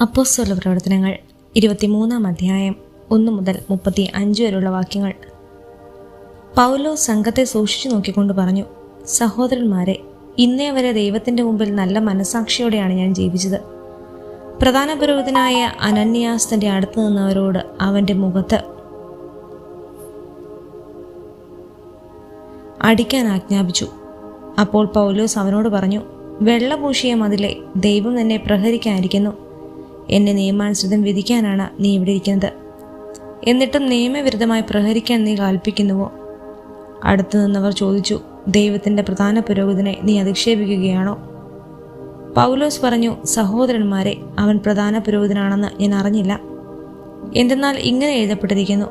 അപ്പോസ്തല പ്രവർത്തനങ്ങൾ ഇരുപത്തിമൂന്നാം അധ്യായം ഒന്ന് മുതൽ മുപ്പത്തി അഞ്ച് വരെയുള്ള വാക്യങ്ങൾ. പൗലോ സംഘത്തെ സൂക്ഷിച്ചു നോക്കിക്കൊണ്ട് പറഞ്ഞു സഹോദരന്മാരെ ഇന്നേ വരെ ദൈവത്തിന്റെ മുമ്പിൽ നല്ല മനസാക്ഷിയോടെയാണ് ഞാൻ ജീവിച്ചത്. പ്രധാന പുരോഹിതനായ അനന്യാസ് അടുത്ത് നിന്നവരോട് അവന്റെ മുഖത്ത് അടിക്കാൻ ആജ്ഞാപിച്ചു. അപ്പോൾ പൗലോസ് അവനോട് പറഞ്ഞു വെള്ളപൂശിയ മതിലെ ദൈവം തന്നെ പ്രഹരിക്കാനിരിക്കുന്നു. എന്നെ നിയമാനുസൃതം വിധിക്കാനാണ് നീ ഇവിടെ ഇരിക്കുന്നത്. എന്നിട്ടും നിയമവിരുദ്ധമായി പ്രഹരിക്കാൻ നീ കൽപ്പിക്കുന്നുവോ? അടുത്തു നിന്നവർ ചോദിച്ചു ദൈവത്തിന്റെ പ്രധാന പുരോഹിതനെ നീ അധിക്ഷേപിക്കുകയാണോ? പൗലോസ് പറഞ്ഞു സഹോദരന്മാരെ അവൻ പ്രധാന പുരോഹിതനാണെന്ന് ഞാൻ അറിഞ്ഞില്ല. എന്തെന്നാൽ ഇങ്ങനെ എഴുതപ്പെട്ടിരിക്കുന്നു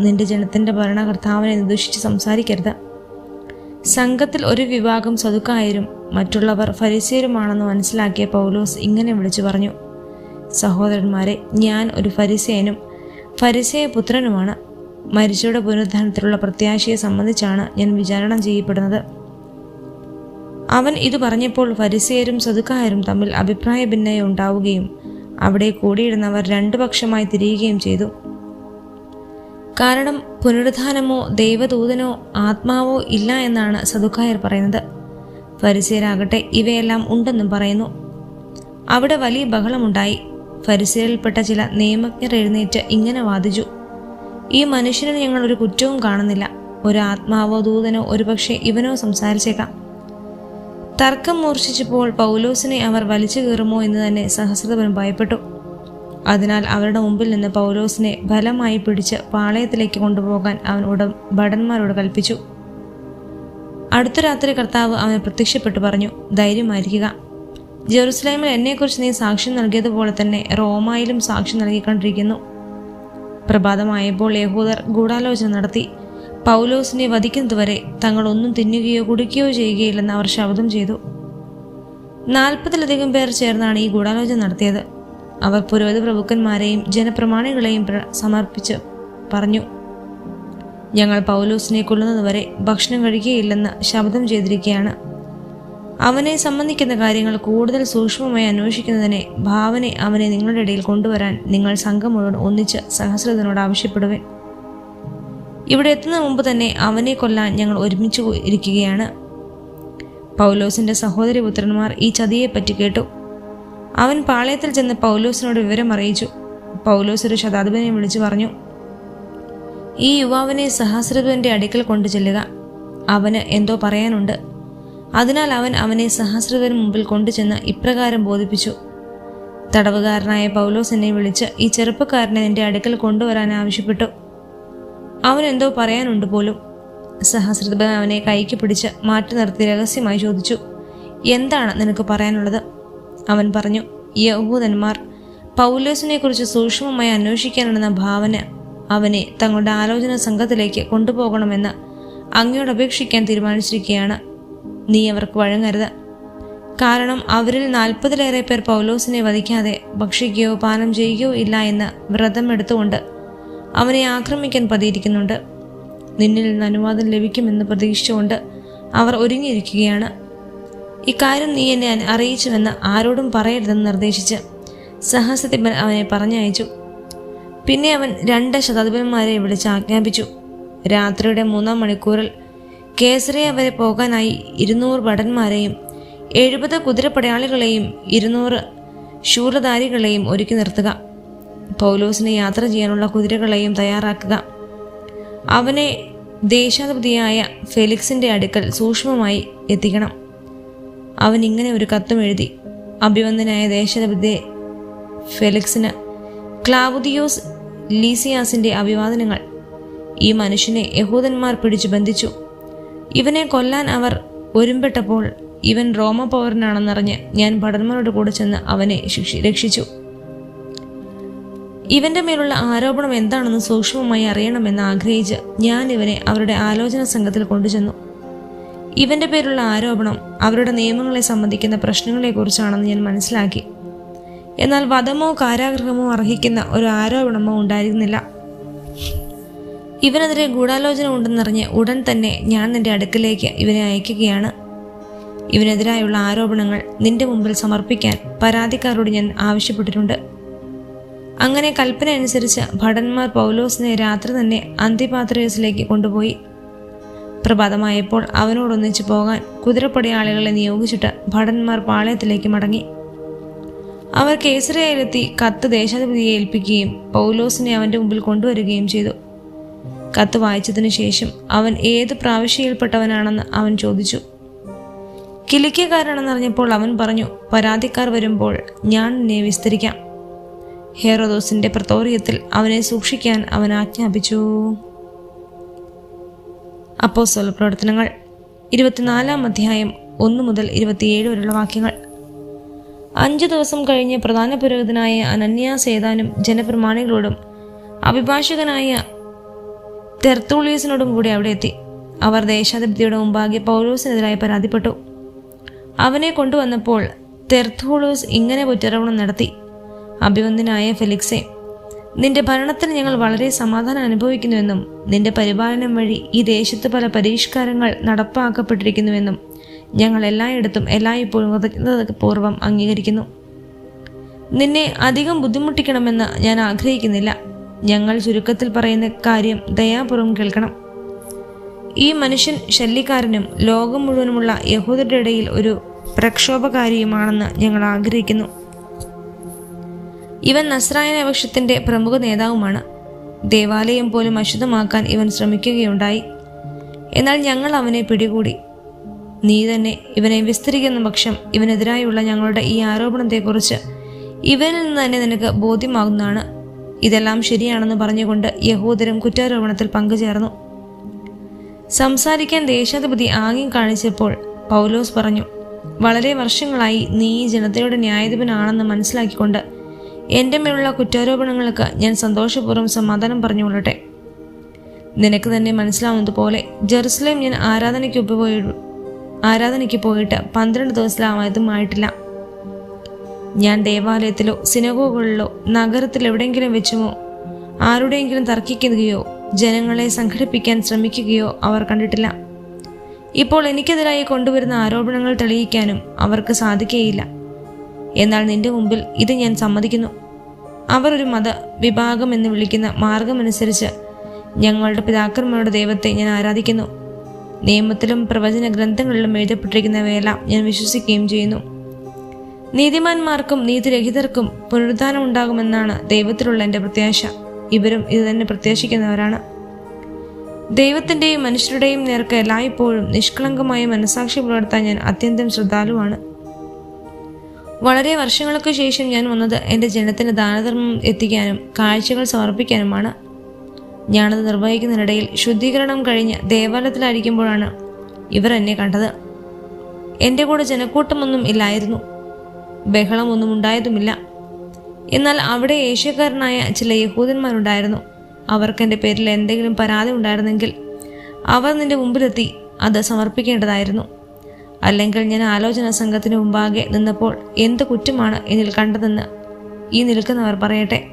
നിന്റെ ജനത്തിന്റെ ഭരണകർത്താവിനെ നിർദ്ദേശിച്ച് സംസാരിക്കരുത്. സംഘത്തിൽ ഒരു വിഭാഗം സതുക്കായരും മറ്റുള്ളവർ ഫരിസേരുമാണെന്ന് മനസ്സിലാക്കിയ പൗലോസ് ഇങ്ങനെ വിളിച്ചു പറഞ്ഞു സഹോദരന്മാരെ ഞാൻ ഒരു ഫരിസേനും ഫരിസേയ പുത്രനുമാണ്. മരിച്ചയുടെ പുനരുദ്ധാനത്തിലുള്ള പ്രത്യാശയെ സംബന്ധിച്ചാണ് ഞാൻ വിചാരണ ചെയ്യപ്പെടുന്നത്. അവൻ ഇത് പറഞ്ഞപ്പോൾ ഫരിസേരും സതുക്കാരും തമ്മിൽ അഭിപ്രായ ഭിന്നത ഉണ്ടാവുകയും അവിടെ കൂടിയിരുന്നവർ രണ്ടു പക്ഷമായി തിരിയുകയും ചെയ്തു. കാരണം പുനരുദ്ധാനമോ ദൈവദൂതനോ ആത്മാവോ ഇല്ല എന്നാണ് സദുക്കായർ പറയുന്നത്. ഫരിസേരാകട്ടെ ഇവയെല്ലാം ഉണ്ടെന്നും പറയുന്നു. അവിടെ വലിയ ബഹളമുണ്ടായി. ഫരിസേരിൽപ്പെട്ട ചില നിയമജ്ഞർ എഴുന്നേറ്റ് ഇങ്ങനെ വാദിച്ചു. ഈ മനുഷ്യന് ഞങ്ങൾ ഒരു കുറ്റവും കാണുന്നില്ല. ഒരു ആത്മാവോ ദൂതനോ ഒരുപക്ഷെ ഇവനോ സംസാരിച്ചേക്കാം. തർക്കം മൂർച്ഛിച്ചപ്പോൾ പൗലോസിനെ അവർ വലിച്ചു കീറുമോ എന്ന് തന്നെ സഹസ്രദവൻ ഭയപ്പെട്ടു. അതിനാൽ അവരുടെ മുമ്പിൽ നിന്ന് പൗലോസിനെ ബലമായി പിടിച്ച് പാളയത്തിലേക്ക് കൊണ്ടുപോകാൻ അവൻ ഉടൻ ഭടന്മാരോട് കൽപ്പിച്ചു. അടുത്ത രാത്രി കർത്താവ് അവന് പ്രത്യക്ഷപ്പെട്ടു പറഞ്ഞു ധൈര്യമായിരിക്കുക. ജെറുസലേമിൽ എന്നെക്കുറിച്ച് നീ സാക്ഷ്യം നൽകിയതുപോലെ തന്നെ റോമായിലും സാക്ഷ്യം നൽകിക്കൊണ്ടിരിക്കുന്നു. പ്രഭാതമായപ്പോൾ യഹൂദർ ഗൂഢാലോചന നടത്തി. പൗലോസിനെ വധിക്കുന്നതുവരെ തങ്ങൾ ഒന്നും തിന്നുകയോ കുടിക്കുകയോ ചെയ്യുകയില്ലെന്ന് അവർ ശബ്ദം ചെയ്തു. നാൽപ്പതിലധികം പേർ ചേർന്നാണ് ഈ ഗൂഢാലോചന നടത്തിയത്. അവർ പുരോഹിത പ്രഭുക്കന്മാരെയും ജനപ്രമാണികളെയും സമർപ്പിച്ച് പറഞ്ഞു ഞങ്ങൾ പൗലോസിനെ കൊല്ലുന്നതുവരെ ഭക്ഷണം കഴിക്കുകയില്ലെന്ന് ശബ്ദം ചെയ്തിരിക്കുകയാണ്. അവനെ സംബന്ധിക്കുന്ന കാര്യങ്ങൾ കൂടുതൽ സൂക്ഷ്മമായി അന്വേഷിക്കുന്നതിനെ ഭാവനെ അവനെ നിങ്ങളുടെ ഇടയിൽ കൊണ്ടുവരാൻ നിങ്ങൾ സംഘം മുഴുവൻ ഒന്നിച്ച് സഹസ്രതനോട് ആവശ്യപ്പെടുവൻ. ഇവിടെ എത്തുന്ന മുമ്പ് തന്നെ അവനെ കൊല്ലാൻ ഞങ്ങൾ ഒരുമിച്ച് ഇരിക്കുകയാണ്. പൗലോസിന്റെ സഹോദരി പുത്രന്മാർ ഈ ചതിയെപ്പറ്റി കേട്ടു. അവൻ പാളയത്തിൽ ചെന്ന് പൗലോസിനോട് വിവരം അറിയിച്ചു. പൗലോസ് ഒരു ശതാധിപനെ വിളിച്ചു പറഞ്ഞു ഈ യുവാവിനെ സഹസ്രവന്റെ അടുക്കൽ കൊണ്ടു ചെല്ലുക അവന് എന്തോ പറയാനുണ്ട്. അതിനാൽ അവൻ അവനെ സഹസ്രവന് മുമ്പിൽ കൊണ്ടുചെന്ന് ഇപ്രകാരം ബോധിപ്പിച്ചു. തടവുകാരനായ പൗലോസ് എന്നെ വിളിച്ച് ഈ ചെറുപ്പക്കാരനെ എന്റെ അടുക്കൽ കൊണ്ടുവരാൻ ആവശ്യപ്പെട്ടു. അവൻ എന്തോ പറയാനുണ്ട് പോലും. സഹസ്രതൻ അവനെ കൈക്ക് പിടിച്ച് മാറ്റി നിർത്തി രഹസ്യമായി ചോദിച്ചു എന്താണ് നിനക്ക് പറയാനുള്ളത്? അവൻ പറഞ്ഞു യഹൂദന്മാർ പൗലോസിനെ കുറിച്ച് സൂക്ഷ്മമായി അന്വേഷിക്കാനുണ്ടെന്ന ഭാവന അവനെ തങ്ങളുടെ ആലോചന സംഘത്തിലേക്ക് കൊണ്ടുപോകണമെന്ന് അങ്ങയോട് അപേക്ഷിക്കാൻ തീരുമാനിച്ചിരിക്കുകയാണ്. നീ അവർക്ക് വഴങ്ങരുത്. കാരണം അവരിൽ നാൽപ്പതിലേറെ പേർ പൗലോസിനെ വധിക്കാതെ ഭക്ഷിക്കുകയോ പാനം ചെയ്യുകയോ ഇല്ല എന്ന് വ്രതം എടുത്തുകൊണ്ട് അവനെ ആക്രമിക്കാൻ പതിയിരിക്കുന്നുണ്ട്. നിന്നിൽ നിന്ന് അനുവാദം ലഭിക്കുമെന്ന് പ്രതീക്ഷിച്ചുകൊണ്ട് അവർ ഒരുങ്ങിയിരിക്കുകയാണ്. ഇക്കാര്യം നീ എന്നെ അറിയിച്ചുവെന്ന് ആരോടും പറയരുതെന്ന് നിർദ്ദേശിച്ച് സഹസ്രതിപ്പൻ അവനെ പറഞ്ഞയച്ചു. പിന്നെ അവൻ രണ്ട് ശതാധിപന്മാരെ വിളിച്ച് ആജ്ഞാപിച്ചു. രാത്രിയുടെ മൂന്നാം മണിക്കൂറിൽ കേസറിയ വരെ പോകാനായി ഇരുന്നൂറ് ഭടന്മാരെയും എഴുപത് കുതിരപ്പടയാളികളെയും ഇരുന്നൂറ് ശൂരധാരികളെയും ഒരുക്കി നിർത്തുക. പൗലോസിനെ യാത്ര ചെയ്യാനുള്ള കുതിരകളെയും തയ്യാറാക്കുക. അവനെ ദേശാധിപതിയായ ഫെലിക്സിന്റെ അടുക്കൽ സൂക്ഷ്മമായി എത്തിക്കണം. അവൻ ഇങ്ങനെ ഒരു കത്തും എഴുതി. അഭിവന്ദനായ ദേശാധിപതി ഫെലിക്സിന് ക്ലാവുദിയോസ് ലീസിയാസിന്റെ അഭിവാദനങ്ങൾ. ഈ മനുഷ്യനെ യഹൂദന്മാർ പിടിച്ചു ബന്ധിച്ചു. ഇവനെ കൊല്ലാൻ അവർ ഒരുമ്പെട്ടപ്പോൾ ഇവൻ റോമ റോമപൗരനാണെന്നറിഞ്ഞ് ഞാൻ ഭടന്മാരോട് കൂടെ ചെന്ന് അവനെ ശിക്ഷി രക്ഷിച്ചു. ഇവന്റെ മേലുള്ള ആരോപണം എന്താണെന്ന് സൂക്ഷ്മമായി അറിയണമെന്ന് ആഗ്രഹിച്ച് ഞാൻ ഇവനെ അവരുടെ ആലോചന സംഘത്തിൽ കൊണ്ടുചെന്നു. ഇവന്റെ പേരുള്ള ആരോപണം അവരുടെ നിയമങ്ങളെ സംബന്ധിക്കുന്ന പ്രശ്നങ്ങളെക്കുറിച്ചാണെന്ന് ഞാൻ മനസ്സിലാക്കി. എന്നാൽ വധമോ കാരാഗ്രഹമോ അർഹിക്കുന്ന ഒരു ആരോപണമോ ഉണ്ടായിരുന്നില്ല. ഇവനെതിരെ ഗൂഢാലോചന ഉണ്ടെന്നറിഞ്ഞ് ഉടൻ തന്നെ ഞാൻ നിന്റെ അടുക്കലേക്ക് ഇവനെ അയക്കുകയാണ്. ഇവനെതിരായുള്ള ആരോപണങ്ങൾ നിന്റെ മുമ്പിൽ സമർപ്പിക്കാൻ പരാതിക്കാരോട് ഞാൻ ആവശ്യപ്പെട്ടിട്ടുണ്ട്. അങ്ങനെ കൽപ്പന അനുസരിച്ച് ഭടന്മാർ പൗലോസിനെ രാത്രി തന്നെ അന്തിപാത്രയസിലേക്ക് കൊണ്ടുപോയി. പ്രഭാതമായപ്പോൾ അവനോടൊന്നിച്ചു പോകാൻ കുതിരപ്പടയാളികളെ നിയോഗിച്ചിട്ട് ഭടന്മാർ പാളയത്തിലേക്ക് മടങ്ങി. അവർ കേസരയിലെത്തി കത്ത് ദേശാധിപതിയെ ഏൽപ്പിക്കുകയും പൗലോസിനെ അവന്റെ മുമ്പിൽ കൊണ്ടുവരികയും ചെയ്തു. കത്ത് വായിച്ചതിനു ശേഷം അവൻ ഏത് പ്രാവശ്യയിൽപ്പെട്ടവനാണെന്ന് അവൻ ചോദിച്ചു. കിലിക്കക്കാരാണെന്നറിഞ്ഞപ്പോൾ അവൻ പറഞ്ഞു പരാതിക്കാർ വരുമ്പോൾ ഞാൻ നിന്നെ വിസ്തരിക്കാം. ഹേറോദോസിന്റെ പ്രത്തോറിയത്തിൽ അവനെ സൂക്ഷിക്കാൻ അവൻ ആജ്ഞാപിച്ചു. അപ്പോ പ്രവർത്തനങ്ങൾ ഇരുപത്തിനാലാം അധ്യായം ഒന്ന് മുതൽ ഇരുപത്തിയേഴ് വരെയുള്ള വാക്യങ്ങൾ. അഞ്ചു ദിവസം കഴിഞ്ഞ് പ്രധാന പുരോഹിതനായ അനന്യാസേതാനും ജനപ്രമാണികളോടും അഭിഭാഷകനായ തെർത്തൂളിയസിനോടും കൂടി അവിടെ എത്തി. അവർ ദേശാധിപതിയുടെ മുമ്പാകെ പൗലോസിനെതിരായി പരാതിപ്പെട്ടു. അവനെ കൊണ്ടുവന്നപ്പോൾ തെർത്തൂളൂസ് ഇങ്ങനെ കുറ്റാരോപണം നടത്തി. അഭിവന്ദനായ ഫെലിക്സെ നിന്റെ ഭരണത്തിൽ ഞങ്ങൾ വളരെ സമാധാനം അനുഭവിക്കുന്നുവെന്നും നിന്റെ പരിപാലനം വഴി ഈ ദേശത്ത് പല പരിഷ്കാരങ്ങൾ നടപ്പാക്കപ്പെട്ടിരിക്കുന്നുവെന്നും ഞങ്ങൾ എല്ലായിടത്തും എല്ലായ്പ്പോഴും കൃതജ്ഞതപൂർവം അംഗീകരിക്കുന്നു. നിന്നെ അധികം ബുദ്ധിമുട്ടിക്കണമെന്ന് ഞാൻ ആഗ്രഹിക്കുന്നില്ല. ഞങ്ങൾ ചുരുക്കത്തിൽ പറയുന്ന കാര്യം ദയാപൂർവം കേൾക്കണം. ഈ മനുഷ്യൻ ശല്യക്കാരനും ലോകം മുഴുവനുമുള്ള യഹൂദരുടെ ഇടയിൽ ഒരു പ്രക്ഷോഭകാരിയുമാണെന്ന് ഞങ്ങൾ ആഗ്രഹിക്കുന്നു. ഇവൻ നസ്രായന പക്ഷത്തിന്റെ പ്രമുഖ നേതാവുമാണ്. ദേവാലയം പോലും അശുദ്ധമാക്കാൻ ഇവൻ ശ്രമിക്കുകയുണ്ടായി. എന്നാൽ ഞങ്ങൾ അവനെ പിടികൂടി. നീ തന്നെ ഇവനെ വിസ്തരിക്കുന്ന പക്ഷം ഇവനെതിരായുള്ള ഞങ്ങളുടെ ഈ ആരോപണത്തെക്കുറിച്ച് ഇവനിൽ നിന്ന് തന്നെ നിനക്ക് ബോധ്യമാകുന്നതാണ്. ഇതെല്ലാം ശരിയാണെന്ന് പറഞ്ഞുകൊണ്ട് യഹൂദരും കുറ്റാരോപണത്തിൽ പങ്കുചേർന്നു. സംസാരിക്കാൻ ദേശാധിപതി ആംഗ്യം കാണിച്ചപ്പോൾ പൗലോസ് പറഞ്ഞു വളരെ വർഷങ്ങളായി നീ ഈ ജനതയുടെ ന്യായാധിപനാണെന്ന് മനസ്സിലാക്കിക്കൊണ്ട് എന്റെ മേലുള്ള കുറ്റാരോപണങ്ങൾക്ക് ഞാൻ സന്തോഷപൂർവം സമാധാനം പറഞ്ഞുകൊള്ളട്ടെ. നിനക്ക് തന്നെ മനസ്സിലാവുന്നതുപോലെ ജെറുസലേം ഞാൻ ആരാധനയ്ക്ക് ഉപപോയി ആരാധനയ്ക്ക് പോയിട്ട് പന്ത്രണ്ട് ദിവസമായതുമായിട്ടില്ല ഞാൻ ദേവാലയത്തിലോ സിനഗോകളിലോ നഗരത്തിൽ എവിടെയെങ്കിലും വെച്ചുമോ ആരുടെയെങ്കിലും തർക്കിക്കുകയോ ജനങ്ങളെ സംഘടിപ്പിക്കാൻ ശ്രമിക്കുകയോ അവർ കണ്ടിട്ടില്ല. ഇപ്പോൾ എനിക്കെതിരായി കൊണ്ടുവരുന്ന ആരോപണങ്ങൾ തെളിയിക്കാനും അവർക്ക് സാധിക്കുകയില്ല എന്നാൽ നിന്റെ മുമ്പിൽ ഇത് ഞാൻ സമ്മതിക്കുന്നു. അവർ ഒരു മത വിഭാഗം എന്ന് വിളിക്കുന്ന മാർഗമനുസരിച്ച് ഞങ്ങളുടെ പിതാക്കന്മാരുടെ ദൈവത്തെ ഞാൻ ആരാധിക്കുന്നു. നിയമത്തിലും പ്രവചന ഗ്രന്ഥങ്ങളിലും എഴുതപ്പെട്ടിരിക്കുന്നവയെല്ലാം ഞാൻ വിശ്വസിക്കുകയും ചെയ്യുന്നു. നീതിമാന്മാർക്കും നീതിരഹിതർക്കും പുനരുദ്ധാനം ഉണ്ടാകുമെന്നാണ് ദൈവത്തിലുള്ള എന്റെ പ്രത്യാശ. ഇവരും ഇത് തന്നെ പ്രത്യാശിക്കുന്നവരാണ്. ദൈവത്തിന്റെയും മനുഷ്യരുടെയും നേർക്ക് എല്ലായ്പ്പോഴും നിഷ്കളങ്കമായ മനസാക്ഷി പുലർത്താൻ ഞാൻ അത്യന്തം ശ്രദ്ധാലുവാണ്. വളരെ വർഷങ്ങൾക്ക് ശേഷം ഞാൻ വന്നത് എന്റെ ജനത്തിന് ദാനധർമ്മം എത്തിക്കാനും കാഴ്ചകൾ സമർപ്പിക്കാനുമാണ്. ഞാനത് നിർവഹിക്കുന്നതിനിടയിൽ ശുദ്ധീകരണം കഴിഞ്ഞ് ദേവാലയത്തിലായിരിക്കുമ്പോഴാണ് ഇവർ എന്നെ കണ്ടത്. എന്റെ കൂടെ ജനക്കൂട്ടമൊന്നും ഇല്ലായിരുന്നു. ബഹളമൊന്നും ഉണ്ടായതുമില്ല. എന്നാൽ അവിടെ ഏഷ്യക്കാരനായ ചില യഹൂദന്മാരുണ്ടായിരുന്നു. അവർക്ക് എന്റെ പേരിൽ എന്തെങ്കിലും പരാതി ഉണ്ടായിരുന്നെങ്കിൽ അവർ നിന്റെ മുമ്പിലെത്തി അത് സമർപ്പിക്കേണ്ടതായിരുന്നു. അല്ലെങ്കിൽ ഞാൻ ആലോചന സംഘത്തിന് മുമ്പാകെ നിന്നപ്പോൾ എന്ത് കുറ്റമാണ് എന്നിൽ കണ്ടതെന്ന് ഈ നിൽക്കുന്നവർ പറയട്ടെ.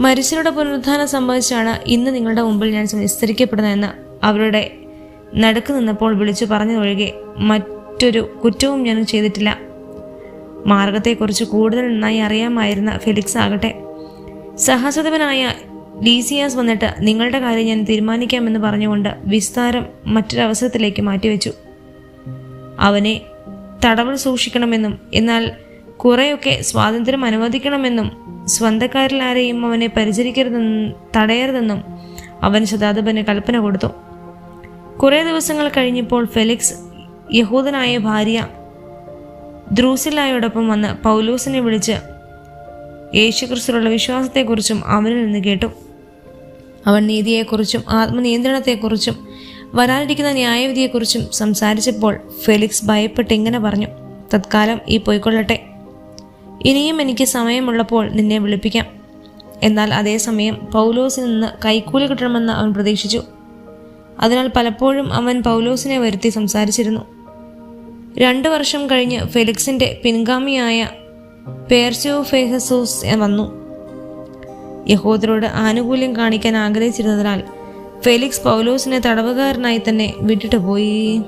മരിച്ചവരുടെ പുനരുദ്ധാനം സംഭവിച്ചാണ് ഇന്ന് നിങ്ങളുടെ മുമ്പിൽ ഞാൻ വിസ്തരിക്കപ്പെടുന്നതെന്ന് അവരുടെ നടുക്ക് നിന്നപ്പോൾ വിളിച്ചു പറഞ്ഞതൊഴികെ മറ്റൊരു കുറ്റവും ഞാൻ ചെയ്തിട്ടില്ല. മാർഗത്തെക്കുറിച്ച് കൂടുതൽ നന്നായി അറിയാമായിരുന്ന ഫെലിക്സ് ആകട്ടെ. സഹസതവനായ ഡീസിയാസ് വന്നിട്ട് നിങ്ങളുടെ കാര്യം ഞാൻ തീരുമാനിക്കാമെന്ന് പറഞ്ഞുകൊണ്ട് വിസ്താരം മറ്റൊരവസരത്തിലേക്ക് മാറ്റിവെച്ചു. അവനെ തടവൽ സൂക്ഷിക്കണമെന്നും എന്നാൽ കുറേയൊക്കെ സ്വാതന്ത്ര്യം അനുവദിക്കണമെന്നും സ്വന്തക്കാരിൽ ആരെയും അവനെ പരിചരിക്കരുതെന്നും തടയരുതെന്നും അവൻ ശതാധിപന് കൽപ്പന കൊടുത്തു. കുറേ ദിവസങ്ങൾ കഴിഞ്ഞപ്പോൾ ഫെലിക്സ് യഹൂദനായ ഭാര്യ ദ്രൂസിലായോടൊപ്പം വന്ന് പൗലൂസിനെ വിളിച്ച് യേശുക്രിസ്തുവിലുള്ള വിശ്വാസത്തെക്കുറിച്ചും അവനിൽ നിന്ന് കേട്ടു. അവൻ നീതിയെക്കുറിച്ചും ആത്മനിയന്ത്രണത്തെക്കുറിച്ചും വരാനിരിക്കുന്ന ന്യായവിധിയെക്കുറിച്ചും സംസാരിച്ചപ്പോൾ ഫെലിക്സ് ഭയപ്പെട്ട് ഇങ്ങനെ പറഞ്ഞു തത്കാലം ഈ പോയിക്കൊള്ളട്ടെ. ഇനിയും എനിക്ക് സമയമുള്ളപ്പോൾ നിന്നെ വിളിപ്പിക്കാം. എന്നാൽ അതേസമയം പൗലോസിൽ നിന്ന് കൈക്കൂലി കിട്ടണമെന്ന് അവൻ പ്രതീക്ഷിച്ചു. അതിനാൽ പലപ്പോഴും അവൻ പൗലോസിനെ വരുത്തി സംസാരിച്ചിരുന്നു. രണ്ടു വർഷം കഴിഞ്ഞ് ഫെലിക്സിന്റെ പിൻഗാമിയായ പേർസ്യോ ഫെഹസൂസ് വന്നു. യഹോദരോട് ആനുകൂല്യം കാണിക്കാൻ ആഗ്രഹിച്ചിരുന്നതിനാൽ ഫെലിക്സ് പൗലോസിനെ തടവുകാരനായി തന്നെ വിട്ടിട്ട് പോയി.